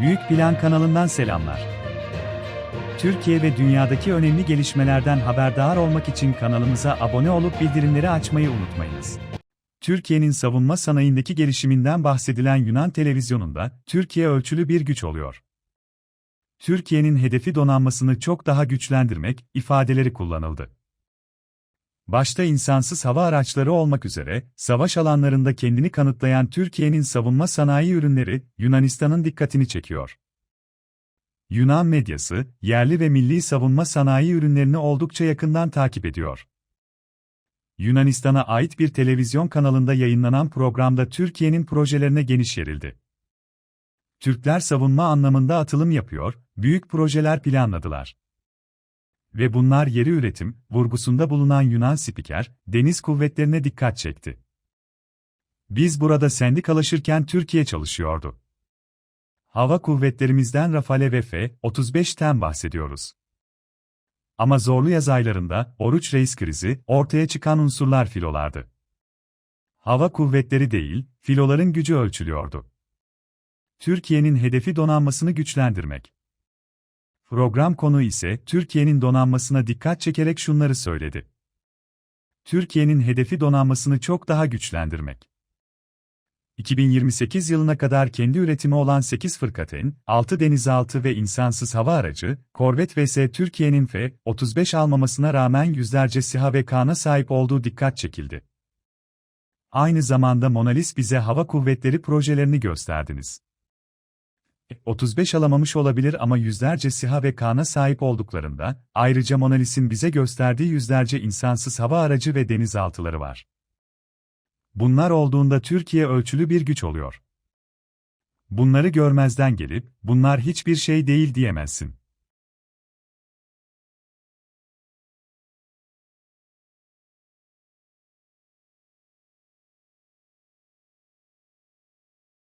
Büyük Plan kanalından selamlar. Türkiye ve dünyadaki önemli gelişmelerden haberdar olmak için kanalımıza abone olup bildirimleri açmayı unutmayınız. Türkiye'nin savunma sanayindeki gelişiminden bahsedilen Yunan televizyonunda, Türkiye ölçülü bir güç oluyor. Türkiye'nin hedefi donanmasını çok daha güçlendirmek ifadeleri kullanıldı. Başta insansız hava araçları olmak üzere, savaş alanlarında kendini kanıtlayan Türkiye'nin savunma sanayi ürünleri, Yunanistan'ın dikkatini çekiyor. Yunan medyası, yerli ve milli savunma sanayi ürünlerini oldukça yakından takip ediyor. Yunanistan'a ait bir televizyon kanalında yayınlanan programda Türkiye'nin projelerine geniş yerildi. Türkler savunma anlamında atılım yapıyor, büyük projeler planladılar. Ve bunlar yeri üretim, vurgusunda bulunan Yunan spiker, deniz kuvvetlerine dikkat çekti. Biz burada sendikalaşırken Türkiye çalışıyordu. Hava kuvvetlerimizden Rafale ve F-35'ten bahsediyoruz. Ama zorlu yaz aylarında, Oruç Reis krizi, ortaya çıkan unsurlar filolardı. Hava kuvvetleri değil, filoların gücü ölçülüyordu. Türkiye'nin hedefi donanmasını güçlendirmek. Program konu ise Türkiye'nin donanmasına dikkat çekerek şunları söyledi. Türkiye'nin hedefi donanmasını çok daha güçlendirmek. 2028 yılına kadar kendi üretimi olan 8 fırkateyn, 6 denizaltı ve insansız hava aracı, korvet vs Türkiye'nin F-35 almamasına rağmen yüzlerce SİHA ve KAN'a sahip olduğu dikkat çekildi. Aynı zamanda Monalis bize hava kuvvetleri projelerini gösterdiniz. 35 alamamış olabilir ama yüzlerce SİHA ve KAN'a sahip olduklarında, ayrıca Monalis'in bize gösterdiği yüzlerce insansız hava aracı ve denizaltıları var. Bunlar olduğunda Türkiye ölçülü bir güç oluyor. Bunları görmezden gelip, bunlar hiçbir şey değil diyemezsin.